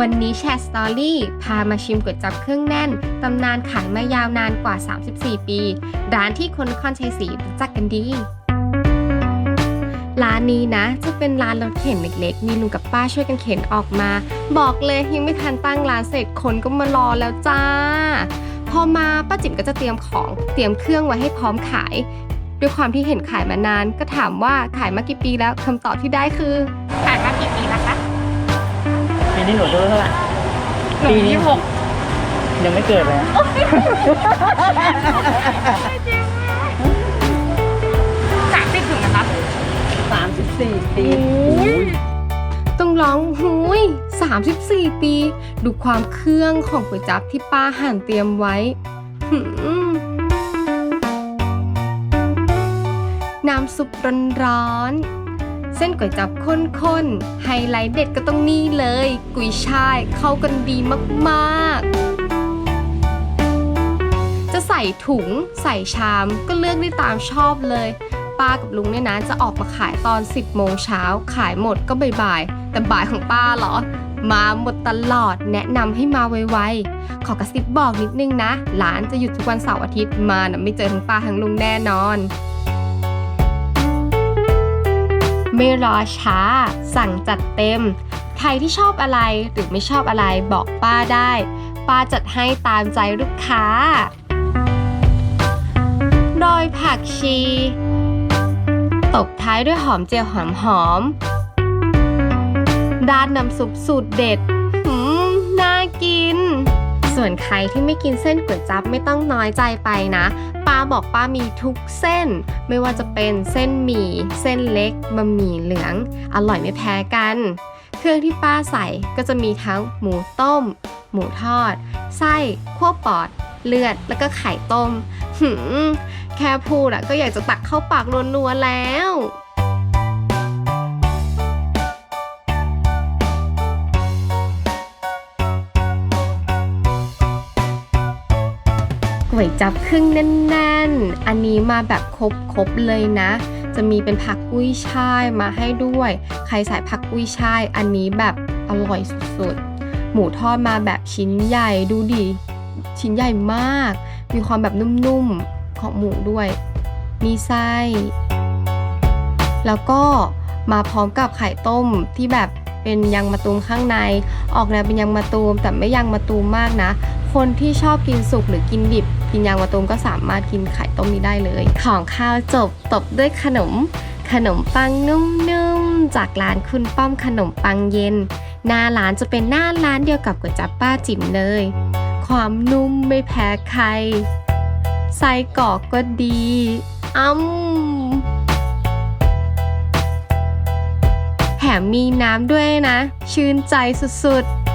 วันนี้แชร์สตอรี่พามาชิมก๋วยจั๊บเครื่องแน่น ตำนานขายมายาวนานกว่า 34 ปี ร้านที่คนนครชัยศรีรู้จักกันดี ร้านนี้นะ จะเป็นร้านรถเข็นเล็กๆ มีลุงกับป้าช่วยกันเข็นออกมา บอกเลยยังไม่ทันตั้งร้านเสร็จคนก็มารอแล้วจ้า พอมาป้าจิ๋มก็จะเตรียมของเตรียมเครื่องไว้ให้พร้อมขาย ด้วยความที่เห็นขายมานาน ก็ถามว่าขายมากี่ปีแล้วคำตอบที่ได้คือขายมากี่ปี แล้วคะปีนี้หนูอายุเท่าไหร่หนูปีนี้ยี่หกยังไม่เกิดเลยนะสามสิบถึงนะครับสามสิบสี่ปีต้องร้องหุย34 ปี ดูความเครื่องของก๋วยจั๊บที่ป้าหั่นเตรียมไว้หืมน้ำซุปร้อนๆ เส้นก๋วยจับข้นๆ ไฮไลท์เด็ดก็ต้องนี่เลย กุยช่ายเข้ากันดีมากๆ จะใส่ถุงใส่ชามก็เลือกได้ตามชอบเลย ป้ากับลุงเนี่ยนะจะออกมาขายตอน 10 โมงเช้า ขายหมดก็บ่ายๆ แต่บ่ายของป้าเหรอ มาหมดตลอดแนะนำให้มาไวๆ ขอกระซิบบอกนิดนึงนะร้านจะหยุดทุกวันเสาร์อาทิตย์มานะไม่เจอทั้งป้าทั้งลุงแน่นอน ไม่รอช้า สั่งจัดเต็ม ใครที่ชอบอะไรหรือไม่ชอบอะไรบอกป้าได้ ป้าจัดให้ตามใจลูกค้าโรยผักชี ตบท้ายด้วยหอมเจียวหอมหอมๆราดน้ำซุปสูตรเด็ดหืมน่ากิน ส่วนใครที่ไม่กินเส้นก๋วยจั๊บไม่ต้องน้อยใจไปนะ ป้าบอกป้ามีทุกเส้น ไม่ว่าจะเป็นเส้นหมี่ เส้นเล็ก บะหมี่เหลือง อร่อยไม่แพ้กัน เครื่องที่ป้าใส่ก็จะมีทั้งหมูต้ม หมูทอด ไส้ขั้วปอด เลือด แล้วก็ไข่ต้ม หืม แค่พูดอะก็อยากจะตักเข้าปากรัวๆแล้ว วยจับครึ่งแน่นๆ อันนี้มาแบบครบๆเลยนะ จะมีเป็นผักกุ้ยช่ายมาให้ด้วย ใครใส่ผักกุ้ยช่าย อันนี้แบบอร่อยสุดๆ หมูทอดมาแบบชิ้นใหญ่ดูดิ ชิ้นใหญ่มาก มีความแบบนุ่มๆ ของหมูด้วย มีไส้ แล้วก็มาพร้อมกับไข่ต้มที่แบบ เป็นยังมะตูมข้างใน ออกแนวเป็นยังมะตูม แต่ไม่ยังมะตูมมากนะ คนที่ชอบกินสุกหรือกินดิบ กินยางมะตูมก็สามารถกินไข่ต้มนี้ได้เลย ของข้าวจบตบด้วยขนม ขนมปังนุ่มๆจากร้านคุณป้อมขนมปังเย็น หน้าร้านจะเป็นหน้าร้านเดียวกับก๋วยจั๊บป้าจิ๋มเลย ความนุ่มไม่แพ้ใครไส้กรอกก็ดีอ้ำ แถมมีน้ำด้วยนะ ชื่นใจสุดๆ